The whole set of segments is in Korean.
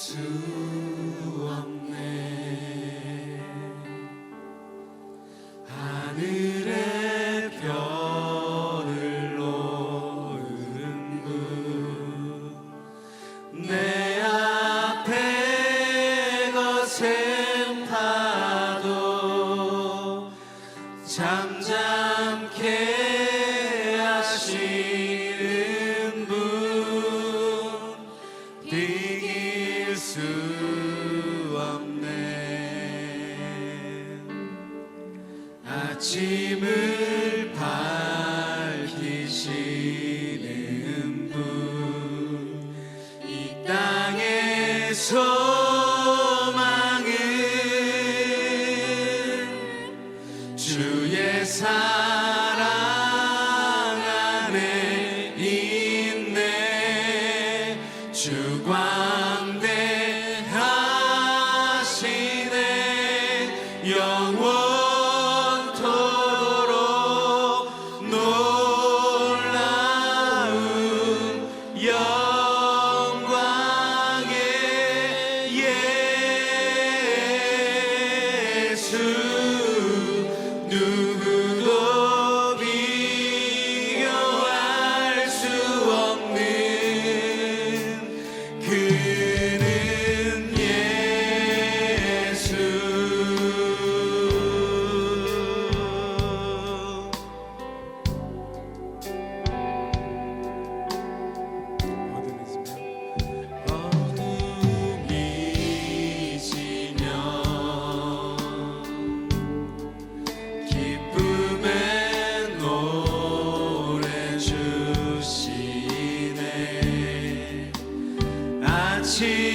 수 없네. 하늘의 별을 놓은 분내 앞에 거센 파도 see.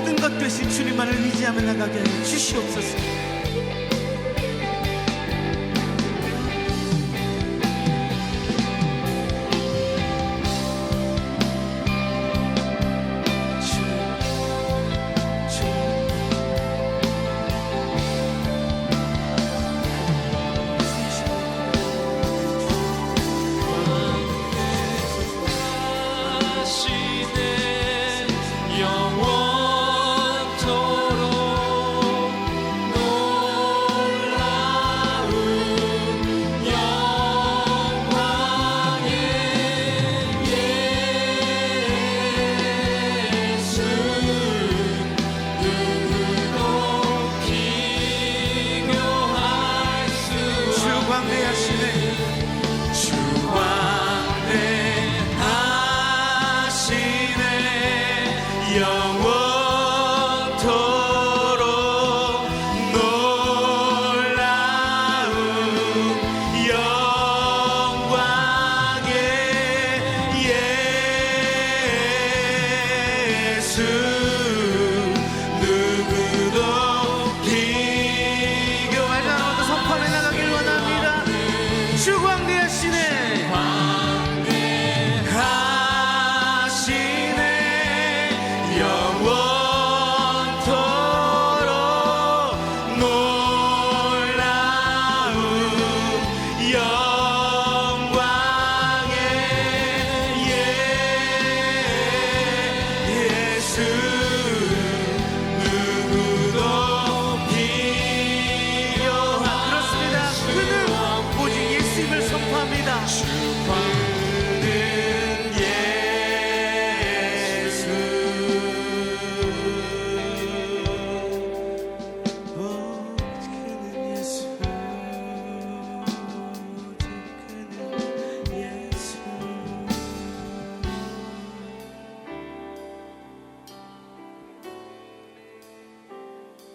모든 것 대신 주님만을 의지하며 나가게 하여 주시옵소서.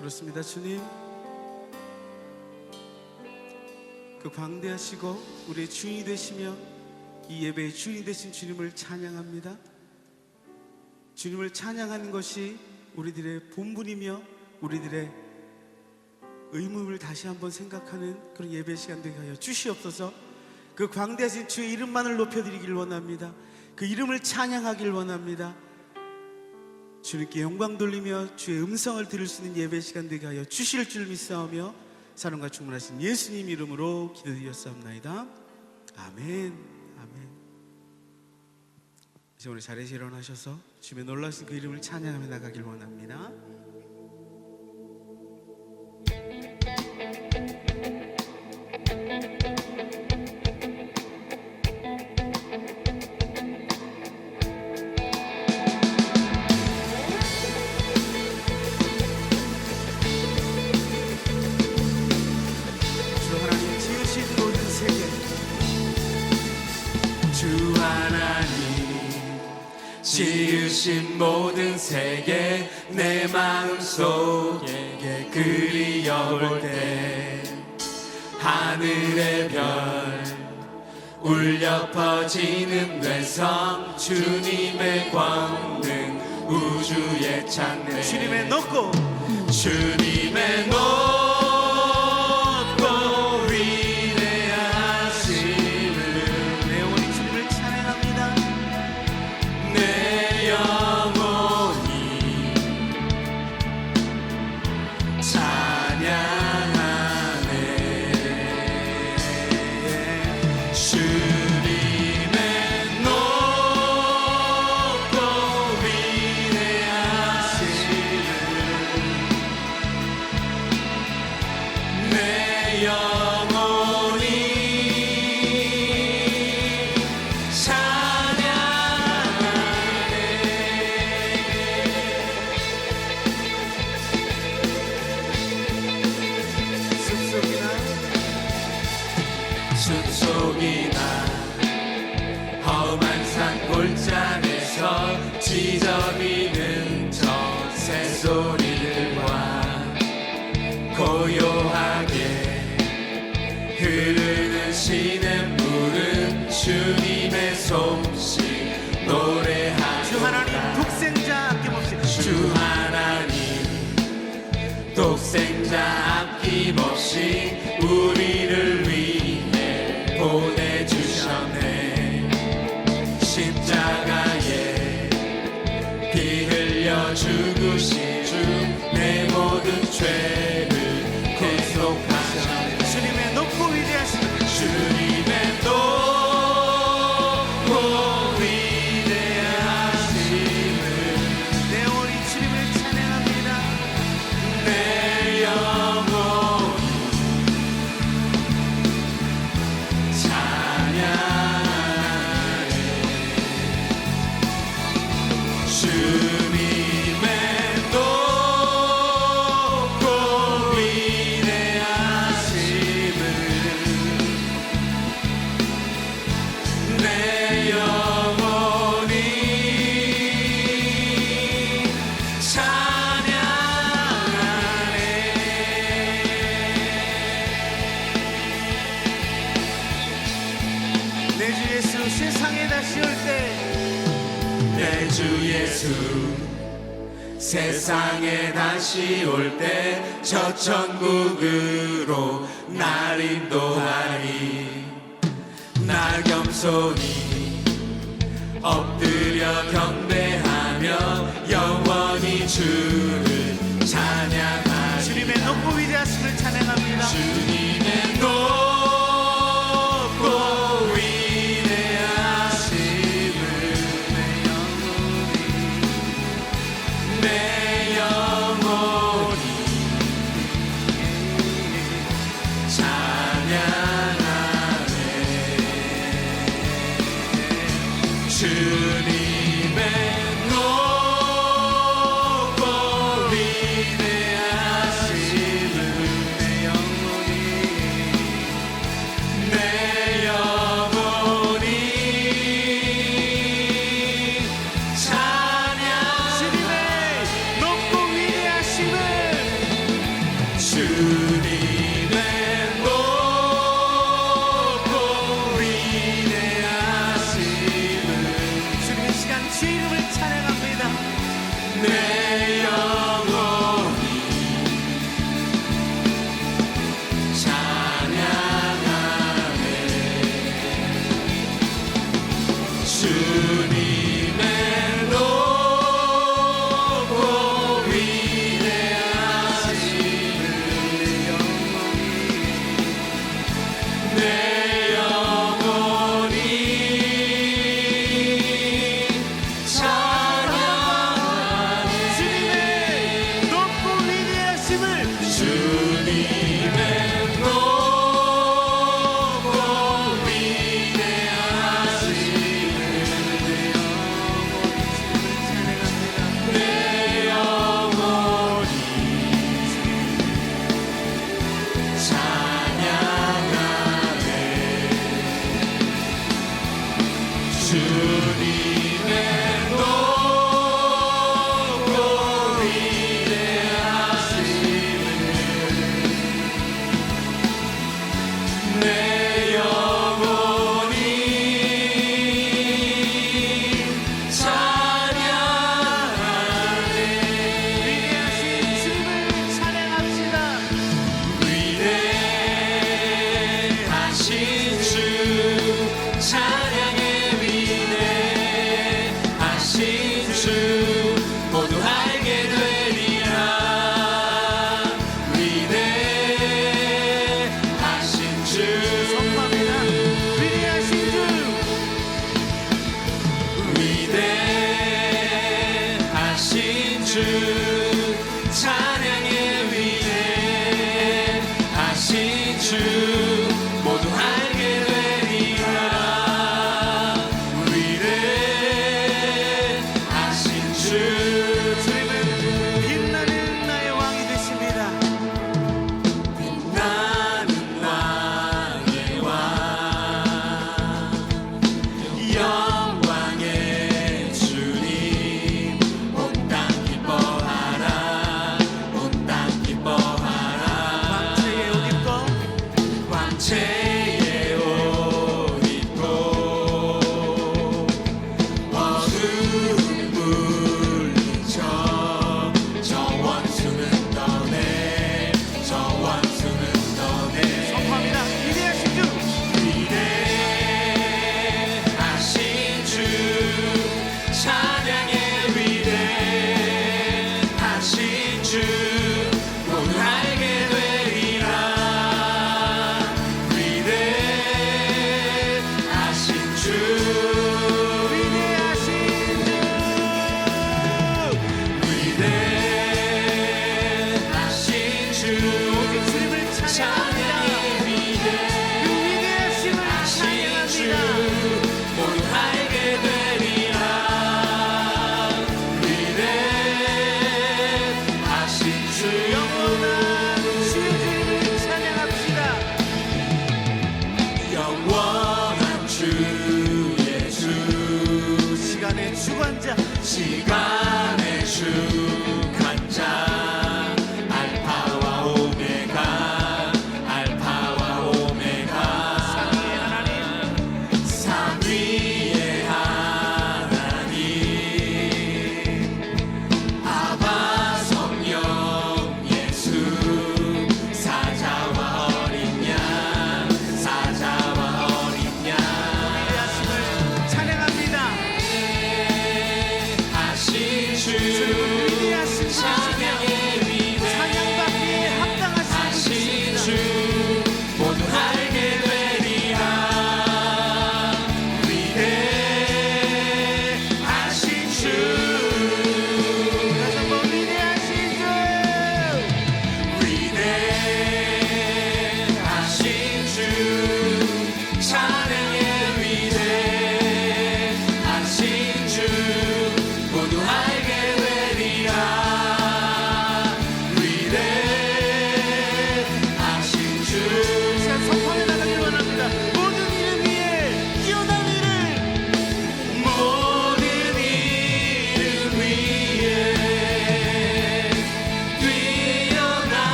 그렇습니다 주님. 그 광대하시고 우리의 주인이 되시며 이 예배의 주인이 되신 주님을 찬양합니다. 주님을 찬양하는 것이 우리들의 본분이며 우리들의 의무를 다시 한번 생각하는 그런 예배 시간 되게 하여 주시옵소서. 그 광대하신 주의 이름만을 높여드리길 원합니다. 그 이름을 찬양하길 원합니다 주님께 영광 돌리며 주의 음성을 들을 수 있는 예배 시간 되게 하여 주실 줄 믿사오며 사랑과 충만하신 예수님 이름으로 기도드렸사옵나이다. 아멘. 아멘. 이제 오늘 자리에서 일어나셔서 주님의 놀라신 그 이름을 찬양하며 나가길 원합니다 그리어볼 때 하늘의 별 울려 퍼지는 외성 주님의 광능 우주에 찾네 주님의 높고 주님의 높 골짜기에서 지저귀는 저 새소리들과 고요하게 흐르는 시냇 물은 주님의 솜씨 노래하노라 주 하나님 독생자 아낌없이 주 하나님 독생자 아낌없이 우리를 세상에 다시 올 때 저 천국으로 날 인도하리. 나 겸손히 엎드려 경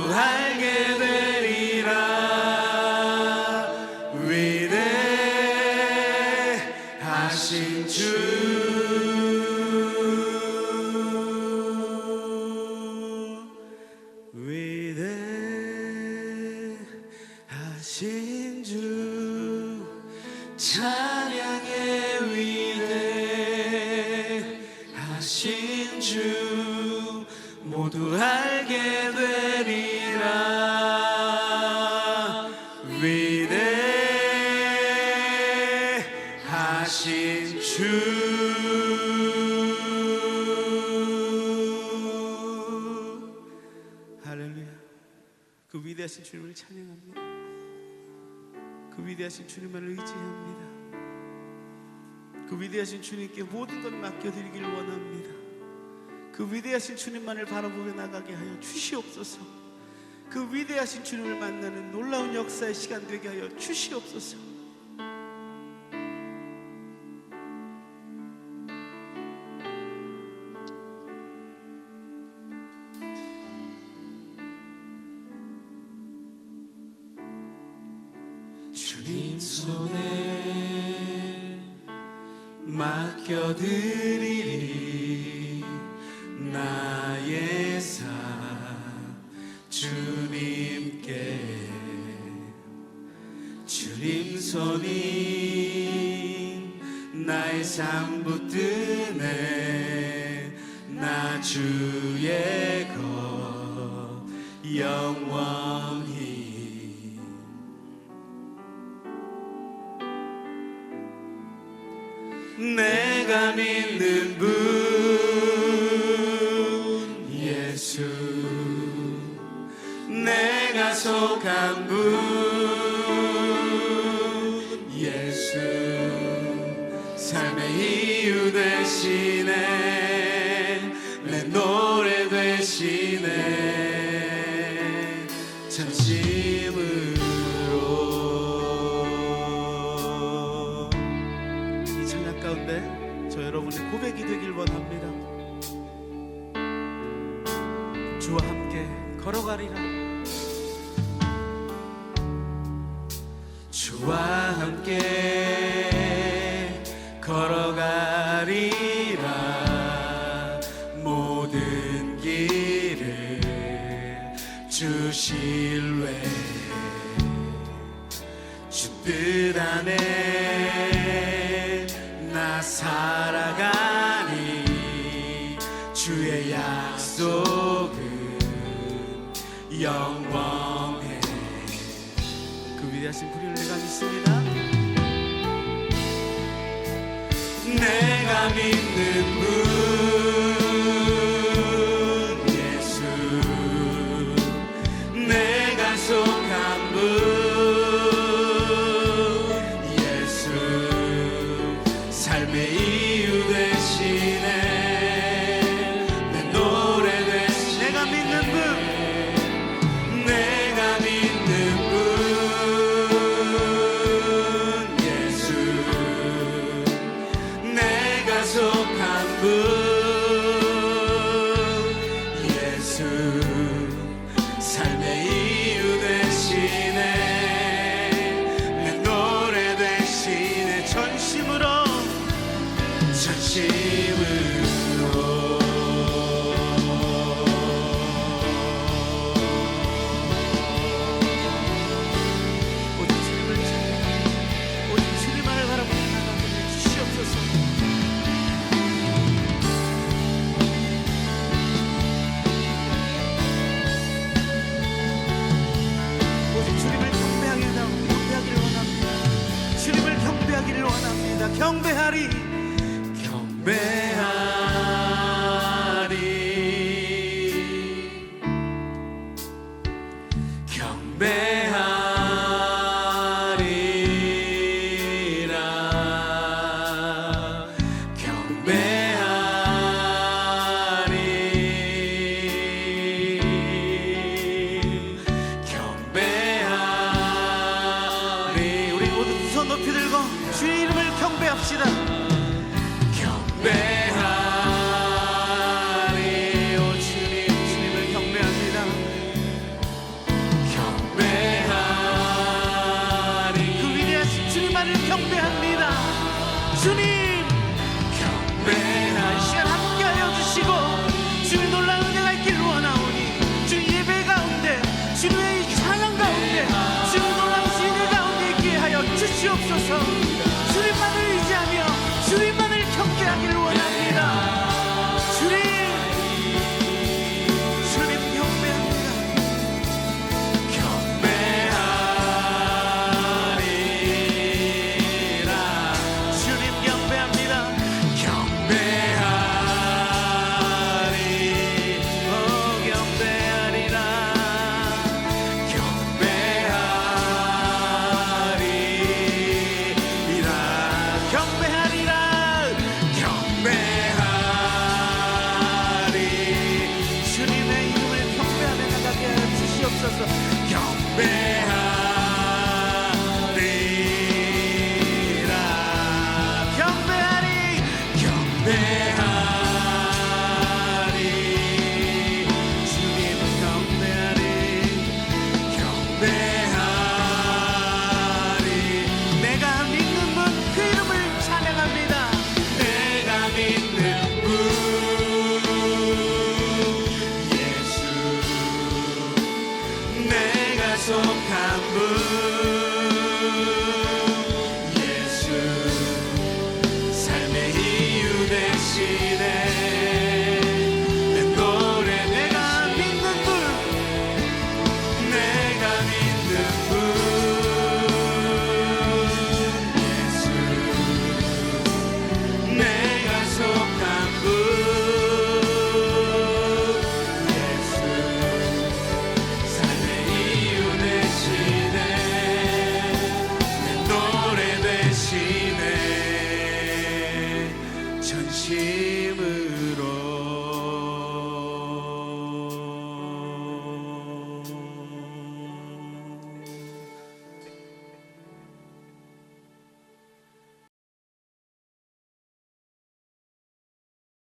또 알게 돼. 그 위대하신 주님을 의지합니다. 그 위대하신 주님께 모든 것 맡겨드리길 원합니다. 그 위대하신 주님만을 바라보며 나가게 하여 주시옵소서. 그 위대하신 주님을 만나는 놀라운 역사의 시간 되게 하여 주시옵소서. 주의 것 영원 주와 함께 걸어가리라. 주와 함께